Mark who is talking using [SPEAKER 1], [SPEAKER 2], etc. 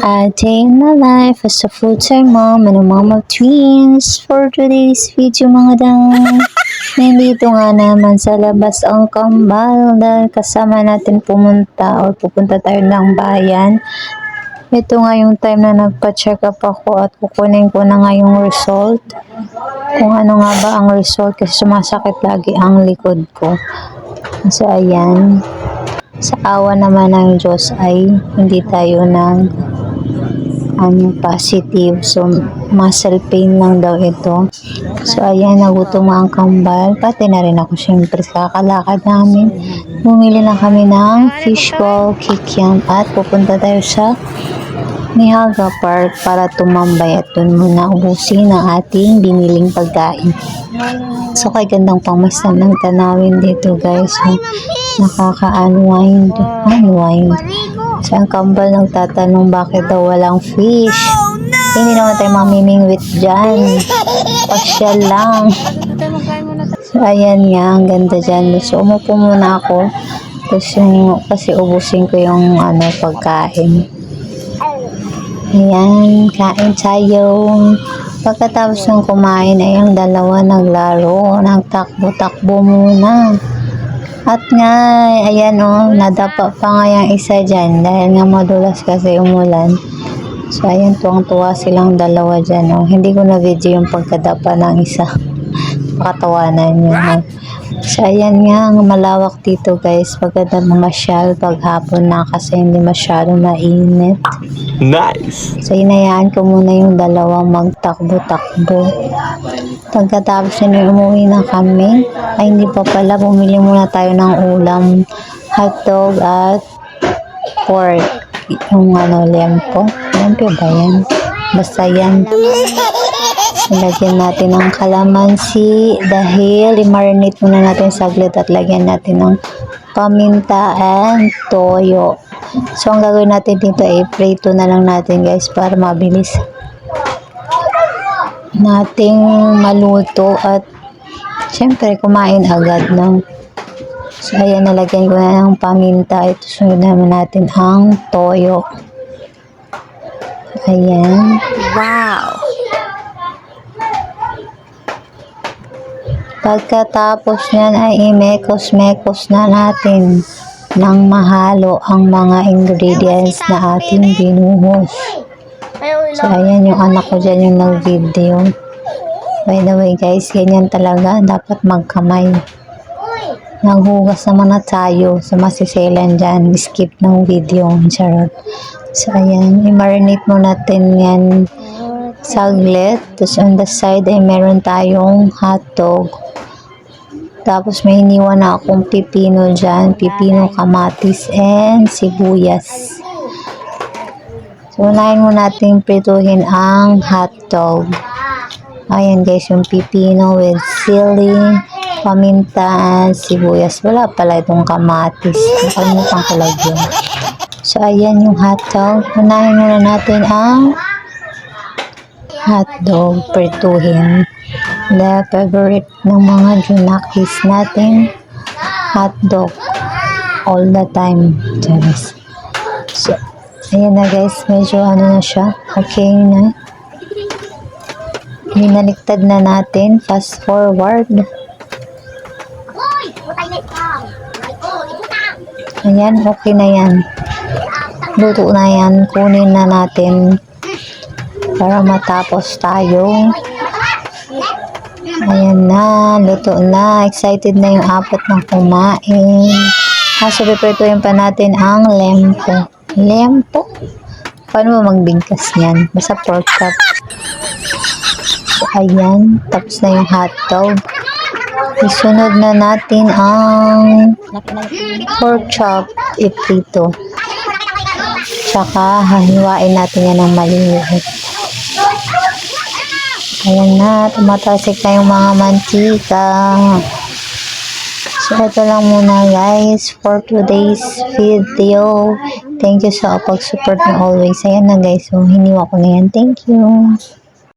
[SPEAKER 1] A day in my life as a full-time mom and a mom of twins. For today's video mga dang, nandito nga naman sa labas ang kambal dahil kasama natin pumunta or pupunta tayo ng bayan. Ito nga yung time na nagpa-check up ako at kukunin ko na nga yung result. Kung ano nga ba ang result kasi sumasakit lagi ang likod ko. So ayan, sa awa naman ng Diyos ay hindi tayo nag ano, positive. So, muscle pain lang daw ito. So, ayan, nagutom ang kambal. Pati na rin ako syempre kakalakad namin. Bumili lang kami ng fishball kikiam at pupunta tayo sa Nihaga Park para tumambay at dun muna ubusin ang ating biniling pagkain. So, kay gandang pangmasdan ng tanawin dito guys. So, nakaka-unwind. Unwind. So, ang kambal nagtatanong bakit daw walang fish. Hindi naman tayo mamimingwit dyan. Pasyal lang. So, ayan nga, ang ganda dyan. So, umupo muna ako. Tapos yung, kasi ubusin ko yung ano, pagkain. Ayan, kain tayo. Pagkatapos ng kumain ay ang dalawa naglaro. Nagtakbo-takbo muna. At nga, ayan o, oh, nadapa pa nga yung isa dyan dahil nga madulas kasi umulan. So, ayan, tuwang-tuwa silang dalawa dyan. Oh. Hindi ko na video yung pagkadapa ng isa. Pakatawanan nyo. No? So, ayan nga, ang malawak dito guys. Pagkada masyal paghapon na kasi hindi masyado mainit.
[SPEAKER 2] Nice.
[SPEAKER 1] So, inayaan ko muna yung dalawang magtakbo-takbo. Pagkatapos nyo umuwi na kami, ay hindi pa pala, bumili muna tayo ng ulam, hotdog at pork. Yung ano, lempo. Lempo ba yan? Basta yan. Lagyan natin ng kalamansi dahil i-marinate muna natin saglit at lagyan natin ng paminta and toyo. So, ang gagawin natin dito ay prito na lang natin guys para mabilis nating maluto at syempre kumain agad no. So, ayan, nalagyan ko na ng paminta. Ito, sunod naman natin ang toyo. Ayan.
[SPEAKER 2] Wow.
[SPEAKER 1] Pagkatapos niyan ay imekos-mekos na natin ng mahalo ang mga ingredients na ating binuhos. So, ayan yung anak ko dyan yung nag-video. By the way guys, ganyan talaga. Dapat magkamay. Naghugas naman na tayo sa masiselan dyan. Skip ng video. Charot. So, ayan. I-marinate mo natin yan saglit. Tapos on the side ay meron tayong hotdog. Tapos may iniwan na akong pipino dyan. Pipino, kamatis, and sibuyas. So, unahin mo natin prituhin ang hotdog. Ayan guys, yung pipino with sili, paminta, and sibuyas. Wala pala itong kamatis. Nakalimutan ko lagyan. So, ayan yung hotdog. Unahin muna natin ang hotdog prituhin. The favorite ng mga junakis natin hotdog all the time. Charis. So, ayan na guys, medyo ano na siya. Okay na. Binaliktad na natin. Fast forward. Ayan, okay na yan. Luto na yan. Kunin na natin para matapos tayo. Ayan na, luto na. Excited na yung apat ng kumain. Kaso piprituin pa natin ang lempo. Lempo? Paano mo magbigkas niyan? Basta pork chop. Ayan. Tapos na yung hotdog. Isunod na natin ang pork chop iprito. Tsaka hahiwain natin yan ng maliliit. Ayan na, tumatasik na yung mga mantika. So, ito lang muna guys for today's video. Thank you sa pag-support niyo always. Ayan na guys, so hiniwa ko na yan. Thank you.